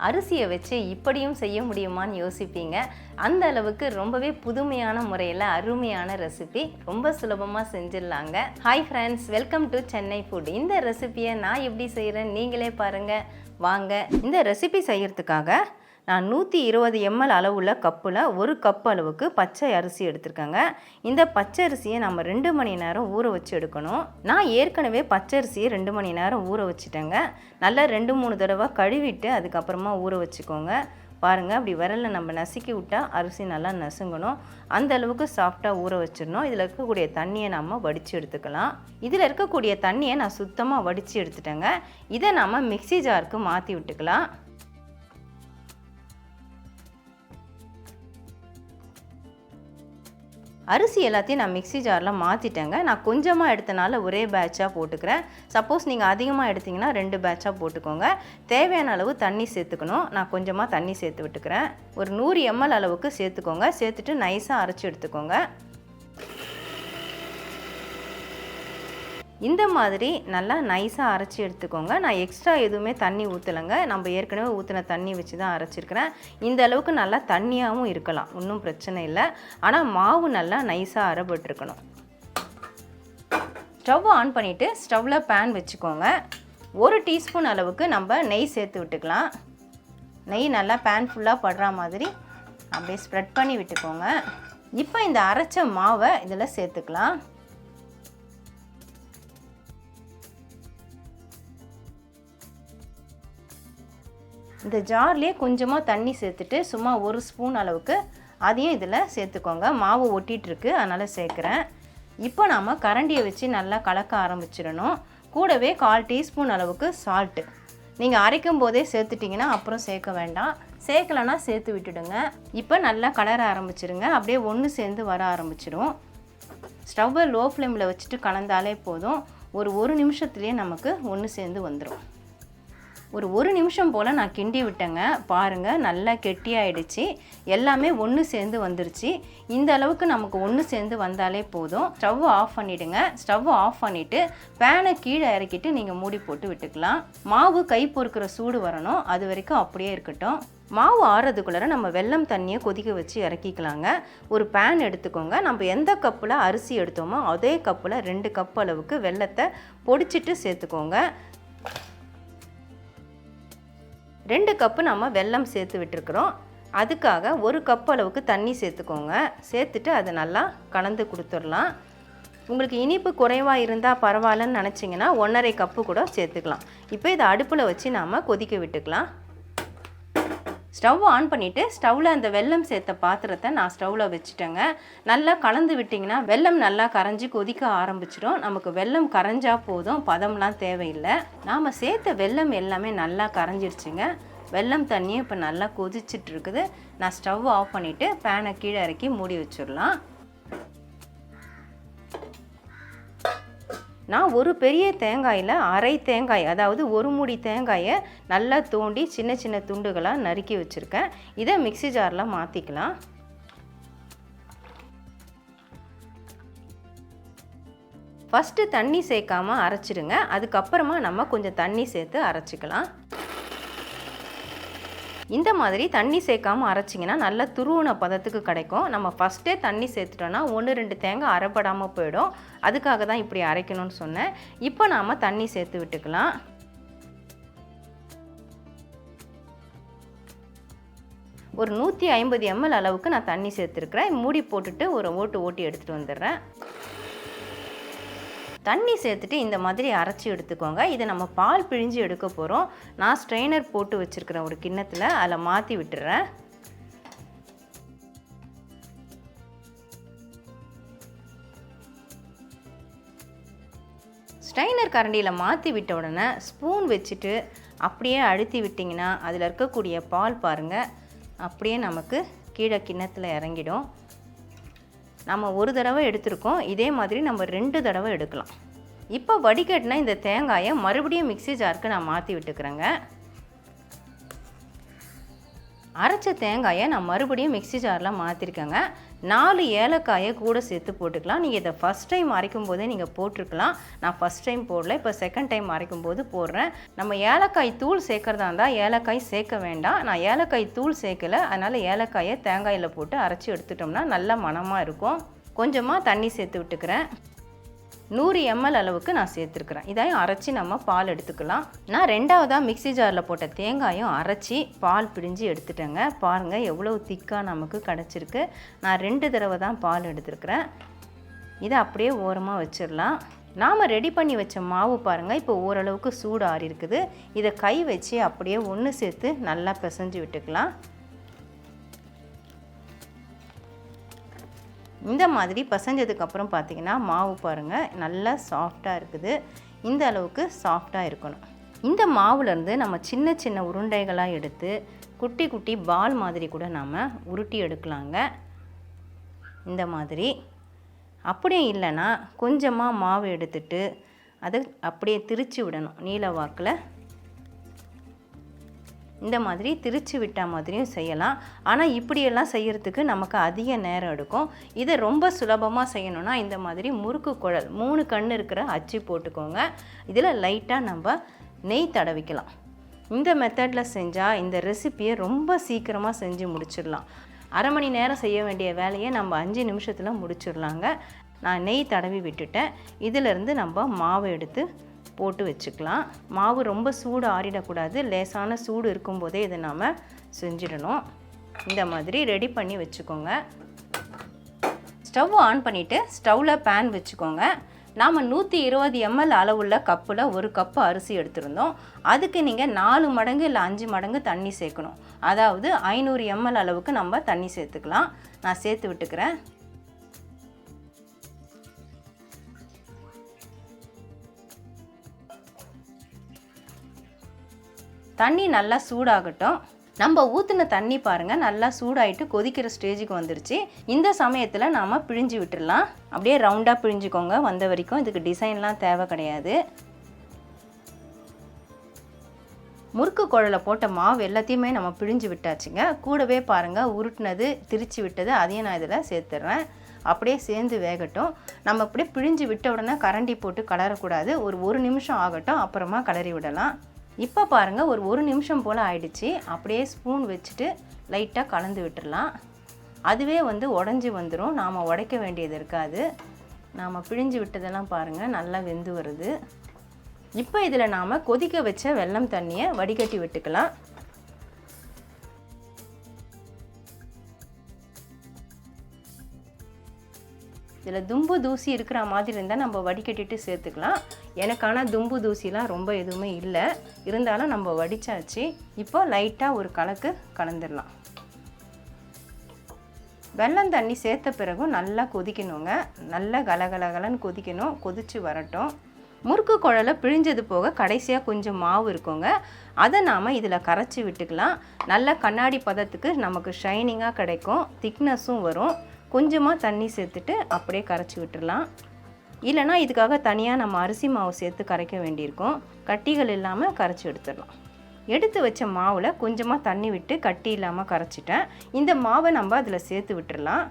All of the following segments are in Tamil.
அரிசியை வச்சு இப்படியும் செய்ய முடியுமான்னு யோசிப்பீங்க. அந்த அளவுக்கு ரொம்பவே புதுமையான முறையில் அருமையான ரெசிபி ரொம்ப சுலபமாக செஞ்சிடலாங்க. Hi friends welcome to Chennai food இந்த ரெசிபியை நான் எப்படி செய்கிறேன் நீங்களே பாருங்கள் வாங்க இந்த ரெசிபி செய்கிறதுக்காக நான் நூற்றி இருபது எம்எல் அளவுள்ள கப்பில் ஒரு கப் அளவுக்கு பச்சை அரிசி எடுத்திருக்கேங்க. இந்த பச்சை அரிசியை நம்ம ரெண்டு மணி நேரம் ஊற வச்சு எடுக்கணும். நான் ஏற்கனவே பச்சை அரிசியை ரெண்டு மணி நேரம் ஊற வச்சுட்டேங்க. நல்லா ரெண்டு மூணு தடவை கழுவிட்டு அதுக்கப்புறமா ஊற வச்சுக்கோங்க. பாருங்கள் அப்படி விரலில் நம்ம நசுக்கி விட்டால் அரிசி நல்லா நசுங்கணும். அந்த அளவுக்கு சாஃப்டாக ஊற வச்சிடணும். இதில் இருக்கக்கூடிய தண்ணியை நம்ம வடித்து எடுத்துக்கலாம். இதில் இருக்கக்கூடிய தண்ணியை நான் சுத்தமாக வடித்து எடுத்துட்டேங்க. இதை நம்ம மிக்ஸி ஜாருக்கு மாற்றி விட்டுக்கலாம். அரிசி எல்லாத்தையும் நான் மிக்ஸி ஜாரில் மாற்றிட்டேங்க. நான் கொஞ்சமாக எடுத்தனால ஒரே பேட்சாக போட்டுக்கிறேன். சப்போஸ் நீங்கள் அதிகமாக எடுத்தீங்கன்னா ரெண்டு பேட்சாக போட்டுக்கோங்க. தேவையான அளவு தண்ணி சேர்த்துக்கணும். நான் கொஞ்சமாக தண்ணி சேர்த்து விட்டுக்கிறேன். ஒரு நூறு எம்எல் அளவுக்கு சேர்த்துக்கோங்க. சேர்த்துட்டு நைஸாக அரைச்சி எடுத்துக்கோங்க. இந்த மாதிரி நல்லா நைஸாக அரைச்சி எடுத்துக்கோங்க. நான் எக்ஸ்ட்ரா எதுவுமே தண்ணி ஊற்றலைங்க நம்ம ஏற்கனவே ஊற்றின தண்ணி வச்சு தான் அரைச்சிருக்கிறேன். இந்த அளவுக்கு நல்லா தண்ணியாகவும் இருக்கலாம். ஒன்றும் பிரச்சனை இல்லை. ஆனால் மாவு நல்லா நைஸாக அரைப்பட்டுருக்கணும் ஸ்டவ் ஆன் பண்ணிவிட்டு ஸ்டவ்வில் பேன் வச்சுக்கோங்க. ஒரு டீஸ்பூன் அளவுக்கு நம்ம நெய் சேர்த்து விட்டுக்கலாம். நெய் நல்லா பேன் ஃபுல்லாக படுற மாதிரி அப்படியே ஸ்ப்ரெட் பண்ணி விட்டுக்கோங்க. இப்போ இந்த அரைச்ச மாவை இதில் சேர்த்துக்கலாம். இந்த ஜார்லேயே கொஞ்சமாக தண்ணி சேர்த்துட்டு சும்மா ஒரு ஸ்பூன் அளவுக்கு அதையும் இதில் சேர்த்துக்கோங்க. மாவு ஒட்டிகிட்ருக்கு அதனால் சேர்க்குறேன். இப்போ நாம் கரண்டியை வச்சு நல்லா கலக்க ஆரம்பிச்சிடணும். கூடவே கால் டீஸ்பூன் அளவுக்கு சால்ட்டு நீங்கள் அரைக்கும் போதே சேர்த்துட்டிங்கன்னா அப்புறம் சேர்க்க வேண்டாம். சேர்க்கலைன்னா சேர்த்து விட்டுடுங்க. இப்போ நல்லா கலர ஆரம்பிச்சிருங்க. அப்படியே ஒன்று சேர்ந்து வர ஆரம்பிச்சிடும் ஸ்டவ்வை லோ ஃப்ளேமில் வச்சுட்டு கலந்தாலே போதும். ஒரு ஒரு நிமிஷத்துலேயே நமக்கு ஒன்று சேர்ந்து வந்துடும் ஒரு ஒரு நிமிஷம் போல் நான் கிண்டி விட்டேங்க. பாருங்கள் நல்லா கெட்டியாயிடுச்சு. எல்லாமே ஒன்று சேர்ந்து வந்துருச்சு. இந்த அளவுக்கு நமக்கு ஒன்று சேர்ந்து வந்தாலே போதும். ஸ்டவ் ஆஃப் பண்ணிவிடுங்க ஸ்டவ் ஆஃப் பண்ணிவிட்டு பேனை கீழே இறக்கிட்டு நீங்கள் மூடி போட்டு விட்டுக்கலாம். மாவு கை பொறுக்கிற சூடு வரணும். அது வரைக்கும் அப்படியே இருக்கட்டும். மாவு ஆறுறதுக்குள்ளார நம்ம வெல்லம் தண்ணியை கொதிக்க வச்சு இறக்கிக்கலாங்க. ஒரு பேன் எடுத்துக்கோங்க. நம்ம எந்த கப்பில் அரிசி எடுத்தோமோ அதே கப்பில் ரெண்டு கப் அளவுக்கு வெல்லத்தை பொடிச்சிட்டு சேர்த்துக்கோங்க. ரெண்டு கப்பு நம்ம வெல்லம் சேர்த்து விட்டுருக்குறோம். அதுக்காக ஒரு கப் அளவுக்கு தண்ணி சேர்த்துக்கோங்க. சேர்த்துட்டு அதை நல்லா கலந்து கொடுத்துடலாம். உங்களுக்கு இனிப்பு குறைவாக இருந்தால் பரவாயில்லன்னு நினச்சிங்கன்னா ஒன்றரை கப்பு கூட சேர்த்துக்கலாம். இப்போ இதை அடுப்பில் வச்சு நாம் கொதிக்க விட்டுக்கலாம். ஸ்டவ் ஆன் பண்ணிவிட்டு ஸ்டவ்வில் அந்த வெல்லம் சேர்த்த பாத்திரத்தை நான் ஸ்டவ்வில் வச்சுட்டேங்க. நல்லா கலந்து விட்டிங்கன்னா வெல்லம் நல்லா கரைஞ்சி கொதிக்க ஆரம்பிச்சிடும். நமக்கு வெல்லம் கரைஞ்சா போதும் பதம்லாம் தேவையில்லை. நாம் சேர்த்த வெல்லம் எல்லாமே நல்லா கரைஞ்சிருச்சுங்க. வெல்லம் தண்ணியும் இப்போ நல்லா கொதிச்சிட்ருக்குது நான் ஸ்டவ் ஆஃப் பண்ணிவிட்டு பேனை கீழே இறக்கி மூடி வச்சிடலாம். நான் ஒரு பெரிய தேங்காயில் அரை தேங்காய் அதாவது ஒரு மூடி தேங்காயை நல்லா தோண்டி சின்ன சின்ன துண்டுகளாக நறுக்கி வச்சுருக்கேன். இதை மிக்ஸி ஜாரில் மாற்றிக்கலாம் ஃபஸ்ட்டு தண்ணி சேர்க்காம அரைச்சிடுங்க. அதுக்கப்புறமா நம்ம கொஞ்சம் தண்ணி சேர்த்து அரைச்சிக்கலாம். இந்த மாதிரி தண்ணி சேர்க்காம அரைச்சிங்கன்னா நல்ல துருவன பதத்துக்கு கிடைக்கும். நம்ம ஃபஸ்ட்டே தண்ணி சேர்த்துட்டோன்னா ஒன்று ரெண்டு தேங்காய் அரைப்படாமல் போயிடும். அதுக்காக தான் இப்படி அரைக்கணும்னு சொன்னேன். இப்போ நாம் தண்ணி சேர்த்து விட்டுக்கலாம். ஒரு நூற்றி ஐம்பது எம்எல் அளவுக்கு நான் தண்ணி சேர்த்துருக்குறேன். மூடி போட்டுட்டு ஒரு ஓட்டு ஓட்டி எடுத்துகிட்டு வந்துடுறேன். தண்ணி சேர்த்துட்டு இந்த மாதிரி அரைச்சி எடுத்துக்கோங்க. இதை நம்ம பால் பிழிஞ்சு எடுக்க போகிறோம் நான் ஸ்ட்ரெயினர் போட்டு வச்சுருக்கிறேன் ஒரு கிண்ணத்தில் அதில் மாற்றி விட்டுறேன். ஸ்ட்ரைனர் கரண்டியில் மாற்றி விட்ட உடனே ஸ்பூன் வச்சுட்டு அப்படியே அழுத்தி விட்டிங்கன்னா அதில் இருக்கக்கூடிய பால் பாருங்கள் அப்படியே நமக்கு கீழே கிண்ணத்தில் இறங்கிடும். நம்ம ஒரு தடவை எடுத்திருக்கோம் இதே மாதிரி நம்ம ரெண்டு தடவை எடுக்கலாம். இப்போ வடிகட்டினா இந்த தேங்காயை மறுபடியும் மிக்ஸி ஜாருக்கு நான் மாற்றி விட்டுக்கிறேங்க. அரைச்ச தேங்காயை நான் மறுபடியும் மிக்ஸி ஜாரில் மாற்றிருக்கேங்க நாலு ஏலக்காயை கூட சேர்த்து போட்டுக்கலாம். நீங்கள் இதை ஃபஸ்ட் டைம் அரைக்கும் போதே நீங்கள் போட்டிருக்கலாம். நான் ஃபஸ்ட் டைம் போடல இப்போ செகண்ட் டைம் அரைக்கும் போது போடுறேன். நம்ம ஏலக்காய் தூள் சேர்க்குறதா இருந்தால் ஏலக்காய் சேர்க்க வேண்டாம். நான் ஏலக்காய் தூள் சேர்க்கல. அதனால் ஏலக்காயை தேங்காயில் போட்டு அரைச்சி எடுத்துட்டோம்னா நல்ல மணமாக இருக்கும். கொஞ்சமாக தண்ணி சேர்த்து விட்டுக்கிறேன். நூறு எம்எல் அளவுக்கு நான் சேர்த்துருக்குறேன். இதையும் அரைச்சி நம்ம பால் எடுத்துக்கலாம். நான் ரெண்டாவதாக மிக்ஸி ஜாரில் போட்ட தேங்காயும் அரைச்சி பால் பிழிஞ்சு எடுத்துட்டேங்க. பாருங்கள் எவ்வளோ திக்காக நமக்கு கிடச்சிருக்கு. நான் ரெண்டு தடவை தான் பால் எடுத்துருக்குறேன். இதை அப்படியே ஓரமாக வச்சிடலாம். நாம் ரெடி பண்ணி வச்ச மாவு பாருங்கள் இப்போ ஓரளவுக்கு சூடு ஆறி இருக்குது இதை கை வச்சு அப்படியே ஒன்று சேர்த்து நல்லா பிசைஞ்சு விட்டுக்கலாம். இந்த மாதிரி பசஞ்சதுக்கப்புறம் பார்த்தீங்கன்னா மாவு பாருங்கள் நல்லா சாஃப்டாக இருக்குது. இந்த அளவுக்கு சாஃப்டாக இருக்கணும். இந்த மாவுலேருந்து நம்ம சின்ன சின்ன உருண்டைகளாக எடுத்து குட்டி குட்டி பால் மாதிரி கூட நாம் உருட்டி எடுக்கலாங்க. இந்த மாதிரி. அப்படியே இல்லைன்னா கொஞ்சமாக மாவு எடுத்துட்டு அதை அப்படியே திரிச்சு விடணும். நீல வாக்கில் இந்த மாதிரி திரிச்சு விட்ட மாதிரியும் செய்யலாம். ஆனால் இப்படியெல்லாம் செய்கிறதுக்கு நமக்கு அதிக நேரம் எடுக்கும். இதை ரொம்ப சுலபமாக செய்யணும்னா இந்த மாதிரி முறுக்கு குழல் மூணு கண் இருக்கிற அச்சு போட்டுக்கோங்க. இதில் லைட்டாக நம்ம நெய் தடவிக்கலாம். இந்த மெத்தடில் செஞ்சால் இந்த ரெசிப்பியை ரொம்ப சீக்கிரமாக செஞ்சு முடிச்சிடலாம். அரை மணி நேரம் செய்ய வேண்டிய வேலையை நம்ம அஞ்சு நிமிஷத்தில் முடிச்சிடலாங்க. நான் நெய் தடவி விட்டுட்டேன். இதிலிருந்து நம்ம மாவை எடுத்து போட்டு வச்சுக்கலாம். மாவு ரொம்ப சூடு ஆறிடக்கூடாது. லேசான சூடு இருக்கும்போதே இதை நாம் செஞ்சிடணும். இந்த மாதிரி ரெடி பண்ணி வச்சுக்கோங்க. ஸ்டவ் ஆன் பண்ணிவிட்டு ஸ்டவ்வில் பேன் வச்சுக்கோங்க. நாம் நூற்றி இருபது எம்எல் அளவுள்ள கப்பில் ஒரு கப்பு அரிசி எடுத்திருந்தோம். அதுக்கு நீங்கள் நாலு மடங்கு இல்லை அஞ்சு மடங்கு தண்ணி சேர்க்கணும். அதாவது ஐநூறு எம்எல் அளவுக்கு நம்ம தண்ணி சேர்த்துக்கலாம். நான் சேர்த்து விட்டுக்கிறேன். தண்ணி நல்லா சூடாகட்டும். நம்ம ஊற்றின தண்ணி பாருங்கள் நல்லா சூடாயிட்டு கொதிக்கிற ஸ்டேஜுக்கு வந்துருச்சு. இந்த சமயத்தில் நாம் பிழிஞ்சு விட்டுடலாம் அப்படியே ரவுண்டாக பிழிஞ்சுக்கோங்க. வந்த வரைக்கும் இதுக்கு டிசைன்லாம் தேவை கிடையாது. முறுக்கு குழலை போட்ட மாவு எல்லாத்தையுமே நம்ம பிழிஞ்சு விட்டாச்சுங்க. கூடவே பாருங்கள் உருட்டினது திரிச்சு விட்டது அதையும் நான் இதில் சேர்த்துட்றேன் அப்படியே சேர்ந்து வேகட்டும். நம்ம அப்படியே பிழிஞ்சு விட்ட உடனே கரண்டி போட்டு கலரக்கூடாது. ஒரு ஒரு நிமிஷம் ஆகட்டும். அப்புறமா கலரி விடலாம். இப்போ பாருங்கள் ஒரு ஒரு நிமிஷம் போல் ஆயிடுச்சு. அப்படியே ஸ்பூன் வச்சுட்டு லைட்டாக கலந்து விட்டுடலாம் அதுவே வந்து உடஞ்சி வந்துடும் நாம் உடைக்க வேண்டியது இருக்காது. நாம் பிழிஞ்சு விட்டதெல்லாம் பாருங்கள் நல்லா வெந்து வருது. இப்போ இதில் நாம் கொதிக்க வச்ச வெல்லம் தண்ணியை வடிகட்டி விட்டுக்கலாம். இதில் தும்பு தூசி இருக்கிற மாதிரி இருந்தால் நம்ம வடிகட்டிட்டு சேர்த்துக்கலாம். எனக்கான தும்பு தூசிலாம் ரொம்ப எதுவுமே இல்லை. இருந்தாலும் நம்ம வடித்தாச்சு இப்போ லைட்டாக ஒரு கலக்கு கலந்துடலாம். வெள்ளம் தண்ணி சேர்த்த பிறகும் நல்லா கொதிக்கணுங்க. நல்லா கலகலகலன்னு கொதிக்கணும். கொதித்து வரட்டும். முறுக்கு குழலை பிழிஞ்சது போக கடைசியாக கொஞ்சம் மாவு இருக்குங்க. அதை நாம் இதில் கரைச்சி விட்டுக்கலாம். நல்ல கண்ணாடி பதத்துக்கு நமக்கு ஷைனிங்காக கிடைக்கும். திக்னஸும் வரும். கொஞ்சமாக தண்ணி சேர்த்துட்டு அப்படியே கரைச்சி விட்டுடலாம். இல்லைனா இதுக்காக தனியாக நம்ம அரிசி மாவு சேர்த்து கரைக்க வேண்டியிருக்கும். கட்டிகள் இல்லாமல் கரைச்சி எடுத்துடலாம். எடுத்து வச்ச மாவில் கொஞ்சமாக தண்ணி விட்டு கட்டி இல்லாமல் கரைச்சிட்டேன். இந்த மாவை நம்ம அதில் சேர்த்து விட்டுடலாம்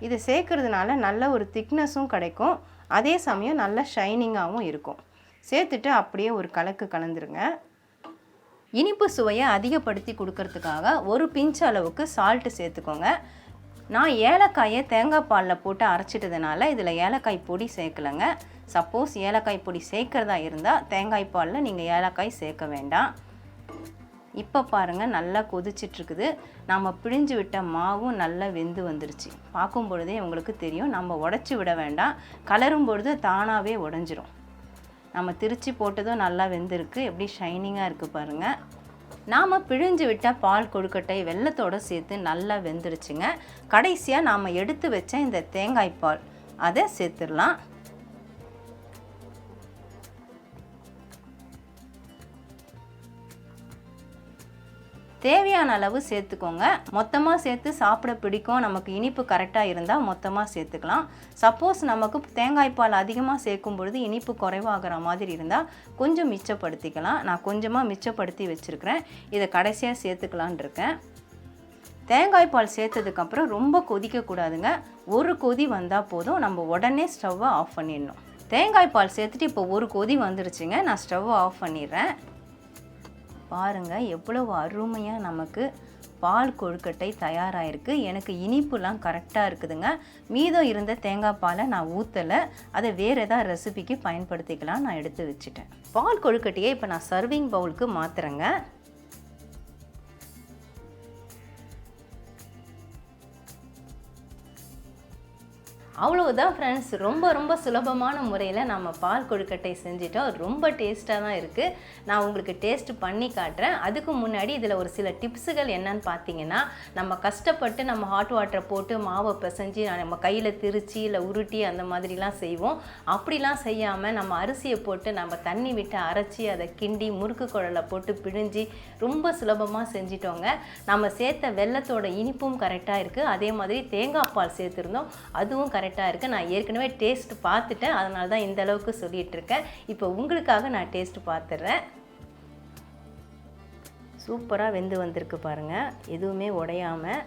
இதை சேர்க்குறதுனால நல்ல ஒரு திக்னஸும் கிடைக்கும். அதே சமயம் நல்ல ஷைனிங்காகவும் இருக்கும். சேர்த்துட்டு அப்படியே ஒரு கலக்கு கலந்துருங்க. இனிப்பு சுவையை அதிகப்படுத்தி கொடுக்கறதுக்காக ஒரு பிஞ்ச் அளவுக்கு சால்ட்டு சேர்த்துக்கோங்க. நான் ஏலக்காயை தேங்காய் பாலில் போட்டு அரைச்சிட்டதுனால இதில் ஏலக்காய் பொடி சேர்க்கலைங்க. சப்போஸ் ஏலக்காய் பொடி சேர்க்குறதா இருந்தால் தேங்காய் பாலில் நீங்கள் ஏலக்காய் சேர்க்க வேண்டாம். இப்போ பாருங்கள் நல்லா கொதிச்சிட்ருக்குது. நம்ம பிழிஞ்சு விட்ட மாவும் நல்லா வெந்து வந்துருச்சு. பார்க்கும் பொழுதே உங்களுக்கு தெரியும் நம்ம உடச்சி விட வேண்டாம். கலரும் பொழுது தானாகவே உடஞ்சிரும். நம்ம திரிச்சு போட்டதும் நல்லா வெந்திருக்கு. எப்படி ஷைனிங்காக இருக்குது பாருங்கள் நாம் பிழிஞ்சு விட்ட பால் கொழுக்கட்டை வெள்ளத்தோடு சேர்த்து நல்லா வெந்துருச்சுங்க. கடைசியாக நாம் எடுத்து வச்ச இந்த தேங்காய் பால் அதை சேர்த்துடலாம். தேவையான அளவு சேர்த்துக்கோங்க. மொத்தமாக சேர்த்து சாப்பிட பிடிக்கும். நமக்கு இனிப்பு கரெக்டாக இருந்தால் மொத்தமாக சேர்த்துக்கலாம். சப்போஸ் நமக்கு தேங்காய் பால் அதிகமாக சேர்க்கும் பொழுது இனிப்பு குறைவாகிற மாதிரி இருந்தால் கொஞ்சம் மிச்சப்படுத்திக்கலாம். நான் கொஞ்சமாக மிச்சப்படுத்தி வச்சுருக்கிறேன். இதை கடைசியாக சேர்த்துக்கலான் இருக்கேன். தேங்காய் பால் சேர்த்ததுக்கப்புறம் ரொம்ப கொதிக்கக்கூடாதுங்க ஒரு கொதி வந்தால் போதும். நம்ம உடனே ஸ்டவ்வை ஆஃப் பண்ணிடணும். தேங்காய் பால் சேர்த்துட்டு இப்போ ஒரு கொதி வந்துருச்சுங்க. நான் ஸ்டவ்வை ஆஃப் பண்ணிடுறேன். பாருங்கள் எவ்வளவு அருமையாக நமக்கு பால் கொழுக்கட்டை தயாராகிருக்கு எனக்கு இனிப்புலாம் கரெக்டாக இருக்குதுங்க. மீதம் இருந்த தேங்காய் பாலை நான் ஊற்றலை அதை வேறு ஏதாவது ரெசிபிக்கு பயன்படுத்திக்கலாம். நான் எடுத்து வச்சுட்டேன். பால் கொழுக்கட்டையை இப்போ நான் சர்விங் பவுலுக்கு மாற்றுறேங்க அவ்வளவுதான் ஃப்ரெண்ட்ஸ் ரொம்ப ரொம்ப சுலபமான முறையில் நம்ம பால் கொழுக்கட்டை செஞ்சிட்டோம் ரொம்ப டேஸ்ட்டாக தான் இருக்குது நான் உங்களுக்கு டேஸ்ட் பண்ணி காட்டுறேன். அதுக்கு முன்னாடி இதில் ஒரு சில டிப்ஸுகள் என்னன்னு பார்த்தீங்கன்னா நம்ம கஷ்டப்பட்டு நம்ம ஹாட் வாட்டரை போட்டு மாவை பிசைஞ்சு நம்ம கையில் திருச்சி இல்லை உருட்டி அந்த மாதிரிலாம் செய்வோம். அப்படிலாம் செய்யாமல் நம்ம அரிசியை போட்டு நம்ம தண்ணி விட்டு அரைச்சி அதை கிண்டி முறுக்கு குழலை போட்டு பிழிஞ்சி ரொம்ப சுலபமாக செஞ்சிட்டோங்க. நம்ம சேர்த்த வெள்ளத்தோட இனிப்பும் கரெக்டாக இருக்குது அதே மாதிரி தேங்காய் பால் சேர்த்துருந்தோம். அதுவும் கரெக்டாக கரெக்டாக இருக்குது நான் ஏற்கனவே டேஸ்ட் பார்த்துட்டேன். அதனால தான் இந்த அளவுக்கு சொல்லிகிட்ருக்கேன் இப்போ உங்களுக்காக நான் டேஸ்ட் பார்த்துட்றேன் சூப்பராக வெந்து வந்திருக்கு பாருங்கள் எதுவுமே உடையாமல்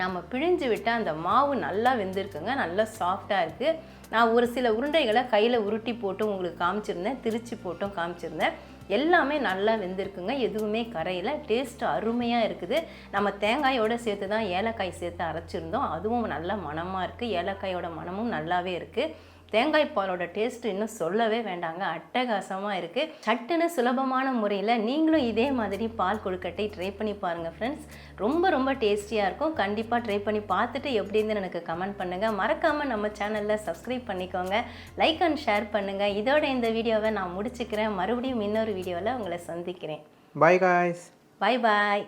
நம்ம பிழிஞ்சு விட்டால் அந்த மாவு நல்லா வெந்திருக்குங்க. நல்லா சாஃப்டாக இருக்குது நான் ஒரு சில உருண்டைகளை கையில் உருட்டி போட்டும் உங்களுக்கு காமிச்சிருந்தேன். திரிச்சு போட்டும் காமிச்சிருந்தேன். எல்லாமே நல்லா வெந்திருக்குங்க. எதுவுமே கரையில். டேஸ்ட் அருமையாக இருக்குது. நம்ம தேங்காயோட சேர்த்து தான் ஏலக்காய் சேர்த்து அரைச்சிருந்தோம். அதுவும் நல்ல மணமாக இருக்குது ஏலக்காயோட மணமும் நல்லாவே இருக்குது தேங்காய் பாலோட டேஸ்ட் இன்னும் சொல்லவே வேண்டாங்க. அட்டகாசமாக இருக்குது சட்டுன்னு சுலபமான முறையில் நீங்களும் இதே மாதிரி பால் கொழுக்கட்டை ட்ரை பண்ணி பாருங்கள் ஃப்ரெண்ட்ஸ் ரொம்ப ரொம்ப டேஸ்டியாக இருக்கும். கண்டிப்பாக ட்ரை பண்ணி பார்த்துட்டு எப்படி இருந்துன்னு எனக்கு கமெண்ட் பண்ணுங்கள் மறக்காமல் நம்ம சேனலில் சப்ஸ்கிரைப் பண்ணிக்கோங்க. லைக் அண்ட் ஷேர் பண்ணுங்கள் இதோட இந்த வீடியோவை நான் முடிச்சுக்கிறேன். மறுபடியும் இன்னொரு வீடியோவில் உங்களை சந்திக்கிறேன். Bye guys. பாய் பாய்